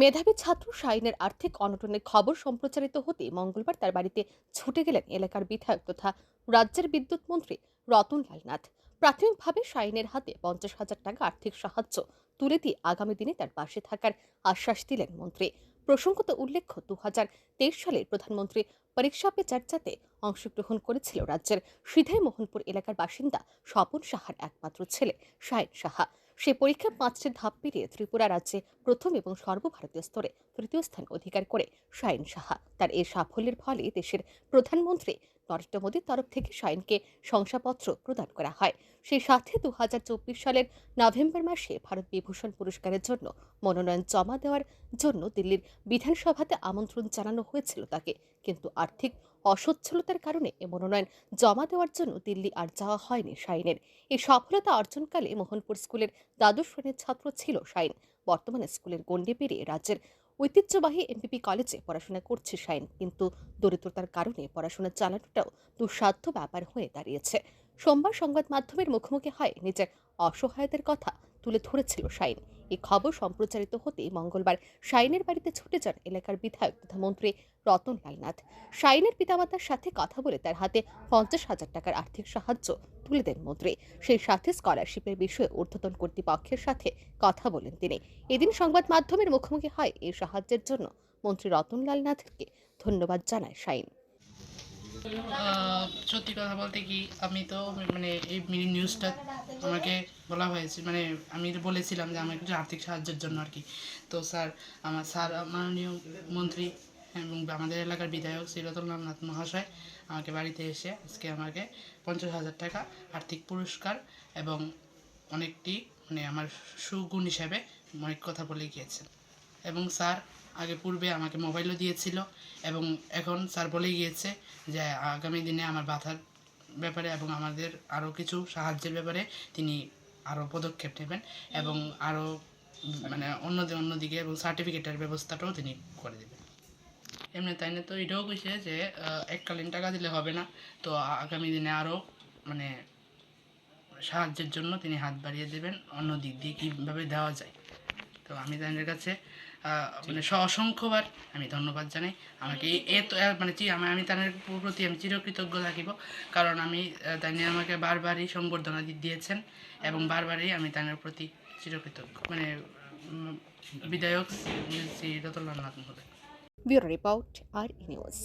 মেধাবী ছাত্র শাহিনের আর্থিক অনটনের খবর সম্প্রচারিত হতে মঙ্গলবার তার বাড়িতে ছুটে গেলেন এলাকার বিধায়ক তথা রাজ্যের বিদ্যুৎ মন্ত্রী রতনলাল নাথ প্রাথমিকভাবে শাহিনের হাতে পঞ্চাশ হাজার টাকা আর্থিক সাহায্য তুলে দিয়ে আগামী দিনে তার পাশে থাকার আশ্বাস দিলেন মন্ত্রী। প্রসঙ্গত উল্লেখ্য দু হাজার তেইশ সালে প্রধানমন্ত্রী পরীক্ষা পে চর্চাতে অংশগ্রহণ করেছিল রাজ্যের সিধাই মোহনপুর এলাকার বাসিন্দা স্বপন সাহার একমাত্র ছেলে শাহিন সাহা। সে পরীক্ষা পাঁচটি ধাপ পেরিয়ে ত্রিপুরা রাজ্যে প্রথম এবং সর্বভারতীয় স্তরে তৃতীয় স্থান অধিকার করে শাহিন সাহা। তার এই সাফল্যের ফলে দেশের প্রধানমন্ত্রী নরেন্দ্র মোদীর তরফ থেকে শাইনকে শংসাপত্র প্রদান করা হয়। সেই সাথে দুহাজার চব্বিশ সালের নভেম্বর মাসে ভারত বিভূষণ পুরস্কারের জন্য মনোনয়ন জমা দেওয়ার জন্য দিল্লির বিধানসভাতে আমন্ত্রণ জানানো হয়েছিল তাকে। কিন্তু আর্থিক অসচ্ছলতার কারণে এ মনোনয়ন জমা দেওয়ার জন্য দিল্লি আর যাওয়া হয়নি শাইনের এই সফলতা অর্জনকালে মোহনপুর স্কুলের দ্বাদশ শ্রেণির ছাত্র ছিল শাইন বর্তমানে স্কুলের গণ্ডি পেরিয়ে রাজ্যের ঐতিহ্যবাহী এমপিপি কলেজে পড়াশোনা করছে শাইন। কিন্তু দরিদ্রতার কারণে পড়াশোনা চালানোটাও দুঃসাধ্য ব্যাপার হয়ে দাঁড়িয়েছে। সোমবার সংবাদ মাধ্যমের মুখোমুখি হয় নিজের অসহায়তার কথা। তুলে ধরেছিল শাইন। এই খবর সম্প্রচারিত হতে মঙ্গলবার শাইনের বাড়িতে ছুটে যান এলাকার বিধায়ক তথা মন্ত্রী রতনলাল নাথ শাইনের পিতামাতার সাথে কথা বলে তার হাতে পঞ্চাশ হাজার টাকার আর্থিক সাহায্য তুলে দেন মন্ত্রী। সেই সাথে স্কলারশিপের বিষয়ে ঊর্ধ্বতন কর্তৃপক্ষের সাথে কথা বলেন তিনি। এদিন সংবাদ মাধ্যমের মুখোমুখি হয় এই সাহায্যের জন্য। মন্ত্রী রতনলাল নাথকে ধন্যবাদ জানায় শাইন। সত্যি কথা বলতে কি, আমি তো মানে এই মিনি নিউজটা আমাকে বলা হয়েছে মানে আমি বলেছিলাম যে আমাকে একটু আর্থিক সাহায্যের জন্য আর কি। তো স্যার, আমার স্যার, মাননীয় মন্ত্রী এবং আমাদের এলাকার বিধায়ক শ্রীরতনলাল নাথ মহাশয় আমাকে বাড়িতে এসে আজকে আমাকে পঞ্চাশ হাজার টাকা আর্থিক পুরস্কার এবং অনেকটি মানে আমার সুগুণ হিসাবে অনেক কথা বলে গিয়েছেন। এবং স্যার আগে পূর্বে আমাকে মোবাইলও দিয়েছিল এবং এখন স্যার বলে গিয়েছে যে আগামী দিনে আমার বাধার ব্যাপারে এবং আমাদের আরও কিছু সাহায্যের ব্যাপারে তিনি আরও পদক্ষেপ নেবেন এবং আরও মানে অন্য অন্যদিকে এবং সার্টিফিকেটের ব্যবস্থাটাও তিনি করে দেবেন। এমনি তাই না? তো এটাও কইছে যে এককালীন টাকা দিলে হবে না। তো আগামী দিনে আরও মানে সাহায্যের জন্য তিনি হাত বাড়িয়ে দেবেন। অন্য দিক দিয়ে কীভাবে দেওয়া যায়? তো আমি তাদের কাছে মানে অসংখ্যবার আমি ধন্যবাদ জানাই। আমাকে এত মানে আমি আমি তাদের প্রতি আমি চিরকৃতজ্ঞ থাকিব, কারণ আমি তাই আমাকে বারবারই সংবর্ধনা দিয়েছেন এবং বারবারই আমি তাদের প্রতি চিরকৃতজ্ঞ মানে বিধায়ক শ্রী রতনলাল নাথ মহোদয়। ব্যুরো রিপোর্ট, আর নিউজ।